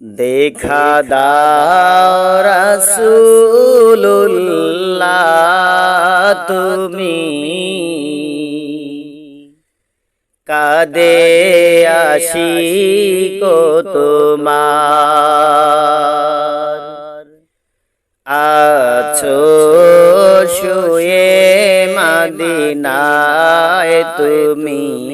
দেখা দাও রাসূলুল্লাহ তুমি। কাদে আসি কো তোমার। আছো শুয়ে মাদিনায় তুমি।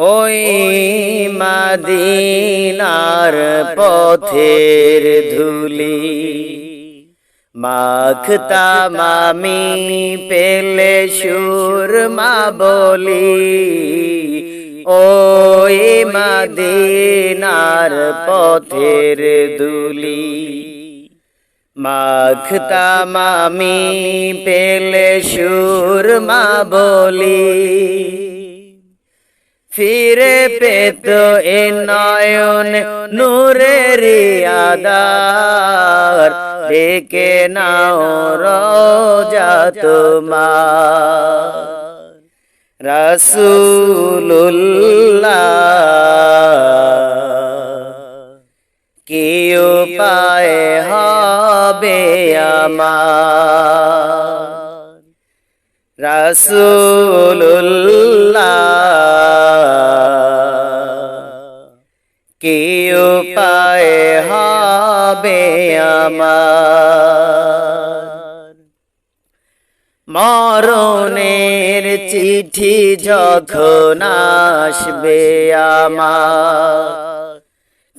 ওই মাদিনার পথের ধুলি মাখতাম আমি পেলে সুর মা বলি, ওই মাদিনার পথের দুলি মাখতাম আমি পেলে সুর মা বলি। ফিরে পেত এ নয়ন নূরের আদার ডেকে নাও রোজা তোমার। রাসূলুল্লাহ। কি উপায় হবে আমার। রাসূলুল্লাহ। কি উপায় হবে আমার। মরণের চিঠি যখন আসবে আমার।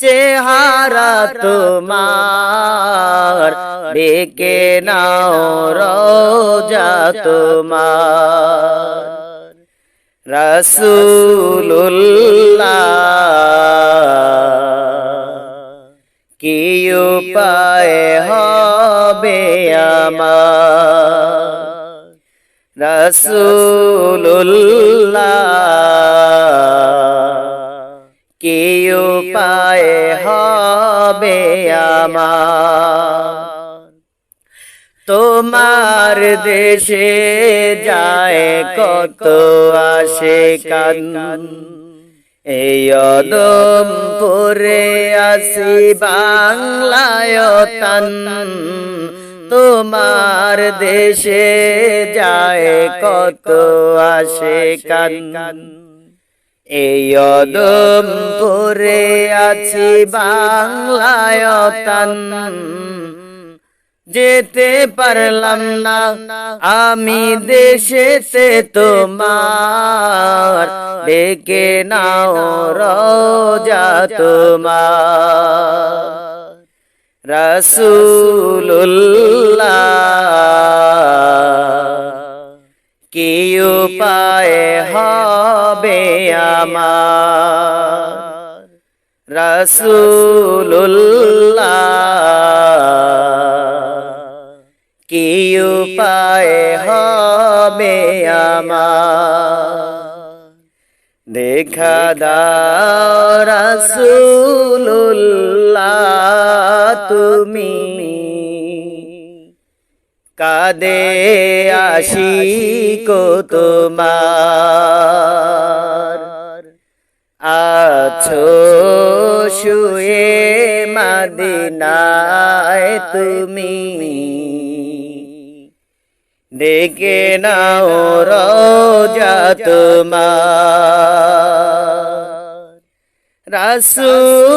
চেহারা তোমার ডেকে নাও রোজা তোমার। রাসূলুল্লাহ কি উপায় হবে আমার? রাসূলুল্লাহ কি উপায় হবে আমার। তোমার দেশে যায় কত আসে কান এই অদম পরে আসি বাংলায় তান। তোমার দেশে যায় কত আসে কান এই অদম পরে আছি বাংলায় তান যেতে পারলাম না আমি দেশেতে তোমার। ডেকে নাও রোজা তোমার। রাসূলুল্লাহ। কি উপায় হবে আমার রাসূলুল্লাহ। কি উপায় হবে আমার? দেখা দাও রাসূলুল্লাহ তুমি। কাদে আসি কো তোমার। আছো শুয়ে মাদিনায় তুমি। দেখে নাও রোজা তোমার। রাসূলুল্লাহ।